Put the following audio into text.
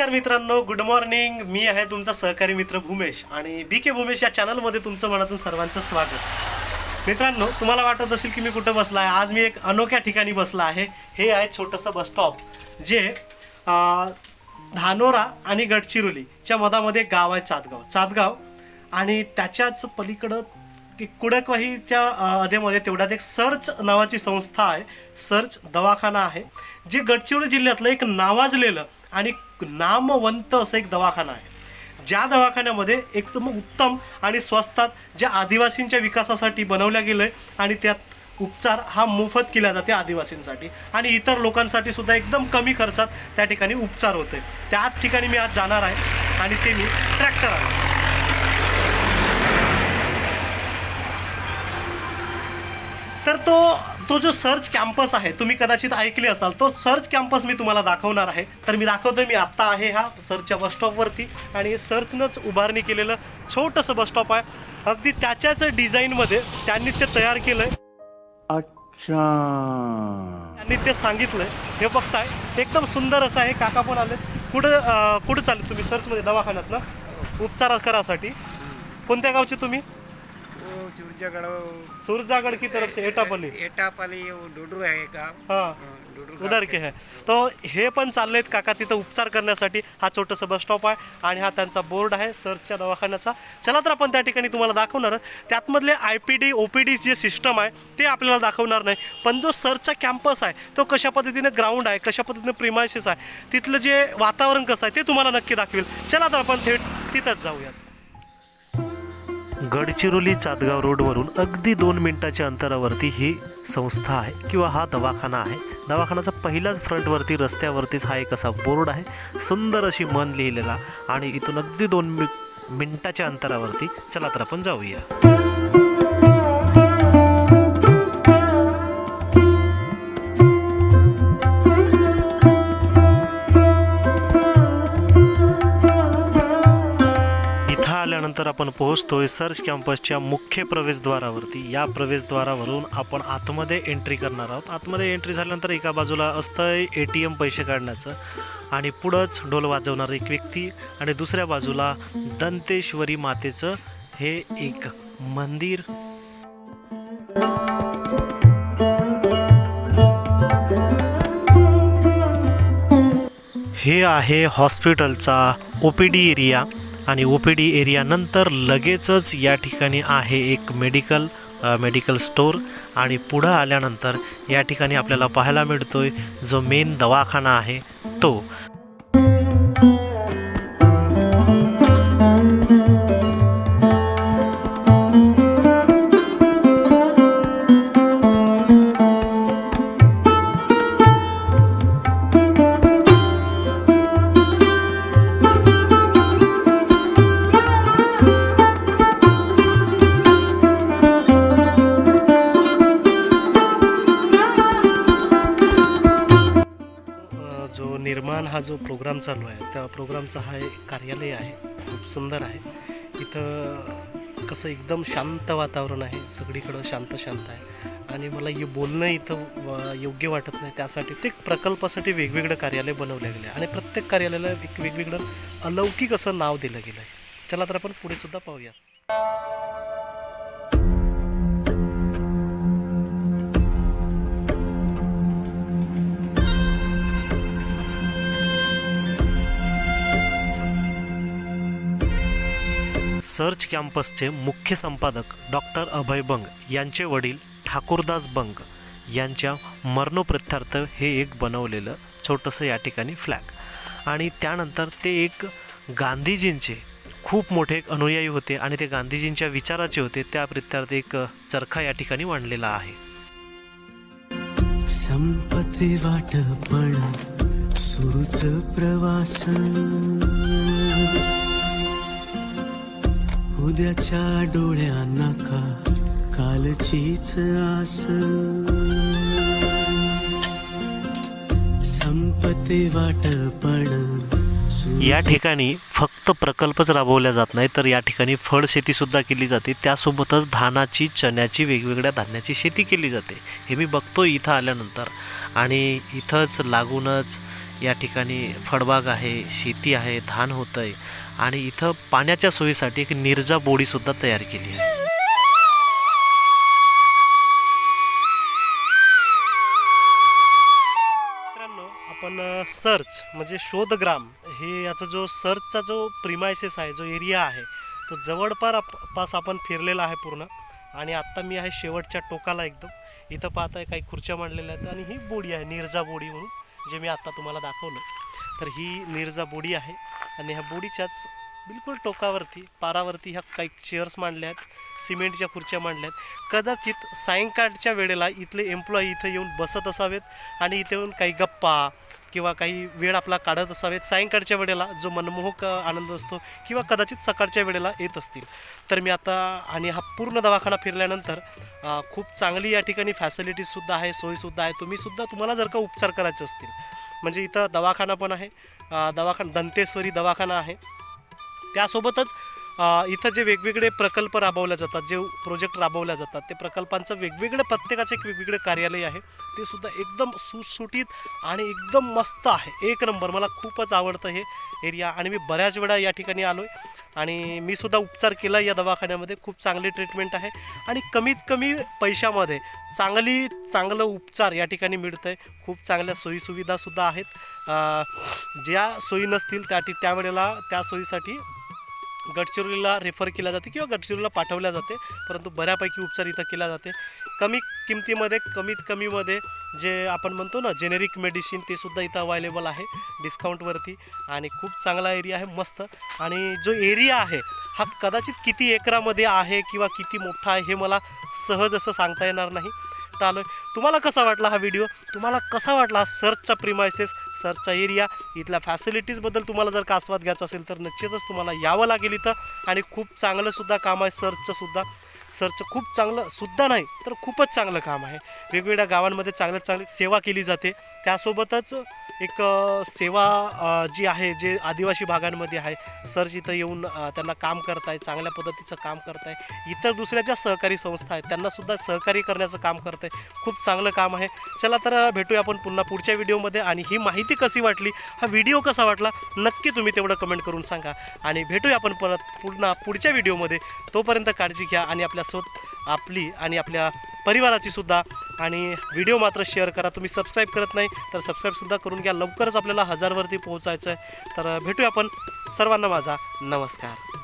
नमस्कार मित्रांनो good morning मी आहे तुमचा सहकारी मित्र भूमेश आणि बी के भूमेश या चॅनलमध्ये तुमचं मनातून सर्वांचं स्वागत. मित्रांनो तुम्हाला वाटत असेल की मी कुठं बसला आहे आज मी एक अनोख्या ठिकाणी बसला आहे. हे आहे छोटंसं बसस्टॉप जे धानोरा आणि गडचिरोलीच्या मधामध्ये गाव आहे चातगाव चातगाव आणि त्याच्याच पलीकडं की कुडकवाहीच्या अधेमध्ये तेवढ्यात एक सर्च नावाची संस्था आहे सर्च दवाखाना आहे जे गडचिरोली जिल्ह्यातलं एक नावाजलेलं आणि नामवंत असं एक दवाखाना आहे. ज्या दवाखान्यामध्ये एकदम उत्तम आणि स्वस्तात ज्या आदिवासींच्या विकासासाठी बनवल्या गेलं आहे आणि त्यात उपचार हा मोफत केला जाते आदिवासींसाठी. आणि इतर लोकांसाठी सुद्धा एकदम कमी खर्चात त्या ठिकाणी उपचार होते त्याच ठिकाणी मी आज जाणार आहे आणि ते मी ट्रॅक्टर आहे. तर तो तो जो सर्च कॅम्पस आहे तुम्ही कदाचित ऐकले असाल तो सर्च कॅम्पस मी तुम्हाला दाखवणार आहे. तर मी दाखवतोय मी आत्ता आहे हा सर्चच्या बसस्टॉपवरती आणि सर्चनंच उभारणी केलेलं छोटंसं बसस्टॉप आहे. अगदी त्याच्याच डिझाईनमध्ये त्यांनी ते तयार केलं आहे अच्छा. त्यांनी ते सांगितलंय. हे बघताय एकदम सुंदर असं आहे. काका पण आले कुठं कुठं चालले तुम्ही सर्चमध्ये दवाखान्यात ना? उपचार करासाठी. कोणत्या गावचे तुम्ही? वो चुरजागढ़ सुरजागड की तरफ से एटापल्ली? एटापाली वो डोडरू है गाँव. हां. उधर के है. तो हे पण चाललेत काका तिथं उपचार करण्यासाठी. हा छोटंसं बस स्टॉप आहे आणि हा त्यांचा बोर्ड आहे सर्चच्या दवाखान्याचा. चला तर आपण त्या ठिकाणी तुम्हाला दाखवणार. आहे. त्यातमधले I P D O P D जे सिस्टम आहे ते आपल्याला दाखवणार नाही. पण जो सर्चचा कॅम्पस आहे तो कशा पद्धतीने ग्राउंड आहे कशा पद्धतीने प्रिमायसिस आहे तिथलं जे वातावरण कसं आहे ते तुम्हाला नक्की दाखवेल. चला तर आपण थेट तिथंच जाऊयात. गडचिरोली चातगाव रोडवरून अगदी दोन मिनिटाच्या अंतरावरती ही संस्था आहे किंवा हा दवाखाना आहे. दवाखानाचा पहिलाच फ्रंटवरती रस्त्यावरतीच हा एक असा बोर्ड आहे. सुंदर अशी मन लिहिलेला आणि इथून अगदी दोन मि मिनिटाच्या अंतरावरती चला तर आपण जाऊया. तर आपण पोहोचतोय सर्च कॅम्पसच्या मुख्य प्रवेशद्वारावरती. या प्रवेशद्वारावरून आपण आतमध्ये एंट्री करणार आहोत. आतमध्ये एंट्री झाल्यानंतर एका बाजूला असतं ए टी एम पैसे काढण्याचं आणि पुढंच ढोल वाजवणारी एक व्यक्ती आणि दुसऱ्या बाजूला दंतेश्वरी मातेचं हे एक मंदिर. हे आहे हॉस्पिटलचा ओ पी डी एरिया. आणि ओ पी डी एरियानंतर लगेचच या ठिकाणी आहे एक मेडिकल मेडिकल स्टोअर आणि पुढं आल्यानंतर या ठिकाणी आपल्याला पाहायला मिळतोय जो मेन दवाखाना आहे तो. निर्माण हा जो प्रोग्राम चालू आहे त्या प्रोग्रामचा हा एक कार्यालय आहे खूप सुंदर आहे. इथं कसं एकदम शांत वातावरण आहे सगळीकडं शांत शांत आहे. आणि मला हे बोलणं इथं योग्य वाटत नाही त्यासाठी ते प्रकल्पासाठी वेगवेगळं कार्यालय बनवलं गेलं. आहे आणि प्रत्येक कार्यालयाला एक वेगवेगळं अलौकिक असं नाव दिलं गेलं आहे चला तर आपण पुढे सुद्धा पाहूया. सर्च कॅम्पसचे मुख्य संपादक डॉक्टर अभय बंग यांचे वडील ठाकूरदास बंग यांच्या मरणोप्रित्यर्थ हे एक बनवलेलं छोटंसं या ठिकाणी फ्लॅग आणि त्यानंतर ते एक गांधीजींचे खूप मोठे एक अनुयायी होते आणि ते गांधीजींच्या विचाराचे होते त्या प्रित्यर्थ एक चरखा या ठिकाणी मांडलेला आहे. संपत्ती वाटपण सुरूच प्रवास उद्याच्या डोळ्या का कालचीच आस? संपत्ती वाटपण या ठिकाणी फक्त प्रकल्पच राबवल्या जात नाही तर या ठिकाणी फळ शेतीसुद्धा केली जाते. त्यासोबतच धानाची चण्याची वेगवेगळ्या धान्याची शेती केली जाते. हे मी बघतो इथं आल्यानंतर. आणि इथंच लागूनच या ठिकाणी फळबाग आहे शेती आहे धान होतं आहे आणि इथं पाण्याच्या सोयीसाठी एक निर्जा बोडीसुद्धा तयार केली आहे. मित्रांनो आपण सर्च म्हणजे शोधग्राम हे याचा जो सर्चचा जो प्रिमायसेस आहे जो एरिया आहे तो जवळपार पास आपण फिरलेला आहे पूर्ण. आणि आत्ता मी आहे शेवटच्या टोकाला एकदम. इथं पाहताय काही खुर्च्या मांडलेल्या आहेत आणि ही बोडी आहे निर्जा बोडी म्हणून जे मी आत्ता तुम्हाला दाखवलं. तर ही निर्जा बोडी आहे. आणि ह्या बोडीच्याच बिलकुल टोकावरती पारावरती ह्या काही चेअर्स मांडल्या आहेत सिमेंटच्या खुर्च्या मांडल्या आहेत कदाचित सायंकाळच्या वेळेला इथले एम्प्लॉई इथं येऊन बसत असावेत आणि इथे येऊन काही गप्पा किंवा काही वेळ आपला काढत असावेत. सायंकाळच्या वेळेला जो मनमोहक आनंद असतो किंवा कदाचित सकाळच्या वेळेला येत असतील. तर मी आता आणि हा पूर्ण दवाखाना फिरल्यानंतर खूप चांगली या ठिकाणी फॅसिलिटीजसुद्धा आहे सोयीसुद्धा आहे. तुम्हीसुद्धा तुम्हाला जर का उपचार करायचे असतील म्हणजे इथं दवाखाना पण आहे. दवाखाना दंतेश्वरी दवाखाना आहे. त्यासोबतच इथं जे वेगवेगळे प्रकल्प राबवले जातात जे प्रोजेक्ट राबवले जातात ते प्रकल्पांचं वेगवेगळं प्रत्येकाचं एक वेगवेगळे कार्यालय आहे. ते सुद्धा एकदम सुटसुटीत आणि एकदम मस्त आहे. एक नंबर मला खूपच आवडतं हे एरिया आणि मी बऱ्याच वेळा या ठिकाणी आलो आहे आणि मी सुद्धा उपचार केला या दवाखान्यामध्ये. खूप चांगली ट्रीटमेंट आहे. आणि कमीत कमी पैशामध्ये चांगली चांगलं उपचार या ठिकाणी मिळतं आहे खूप चांगल्या सोयीसुविधासुद्धा आहेत. ज्या सोयी नसतील त्या ठी- त्यावेळेला त्या सोयीसाठी गडचिरोलीला रेफर केला जाते किंवा गडचिरोलीला पाठवल्या जाते परंतु बऱ्यापैकी उपचार इथं केला जाते. कमी किमतीमध्ये कमीत कमीमध्ये जे आपण म्हणतो ना जेनेरिक मेडिसिन ते सुद्धा इथं अवेलेबल आहे डिस्काउंटवरती आणि खूप चांगला एरिया आहे मस्त. आणि जो एरिया आहे हा कदाचित किती एकरामध्ये आहे किंवा किती मोठा आहे हे मला सहज असं सांगता येणार नाही. तर आलो तुम्हाला कसा वाटला हा व्हिडिओ तुम्हाला कसा वाटला हा सर्चचा प्रिमायसेस सर्चचा एरिया इथल्या फॅसिलिटीजबद्दल तुम्हाला जर का आस्वाद घ्यायचा असेल तर निश्चितच तुम्हाला यावं लागेल इथं. आणि खूप चांगलंसुद्धा काम आहे सर्चचंसुद्धा सरचं खूप चांगलं सुद्धा नाही तर खूपच चांगलं काम आहे. वेगवेगळ्या गावांमध्ये चांगल्यात चांगली सेवा केली जाते. त्यासोबतच एक सेवा जी आहे जे आदिवासी भागांमध्ये आहे. सर जिथं येऊन त्यांना काम करताय चांगल्या पद्धतीचं काम करताय. इतर दुसऱ्या ज्या सहकारी संस्था आहेत त्यांनासुद्धा सहकार्य करण्याचं काम करत आहे खूप चांगलं काम आहे. चला तर भेटूया आपण पुन्हा पुढच्या व्हिडिओमध्ये. आणि ही माहिती कशी वाटली हा व्हिडिओ कसा वाटला नक्की तुम्ही तेवढं कमेंट करून सांगा. आणि भेटूया आपण परत पुन्हा पुढच्या व्हिडिओमध्ये. तोपर्यंत काळजी घ्या आणि आपल्या स्वत आपली आणि आपल्या परिवाराची सुद्धा. आणि व्हिडिओ मात्र शेअर करा. तुम्ही सबस्क्राईब करत नाही तर सबस्क्राईबसुद्धा करून घ्या. लवकरच आपल्याला हजारवरती पोहोचायचं आहे तर भेटूया आपण सर्वांना माझा. नमस्कार.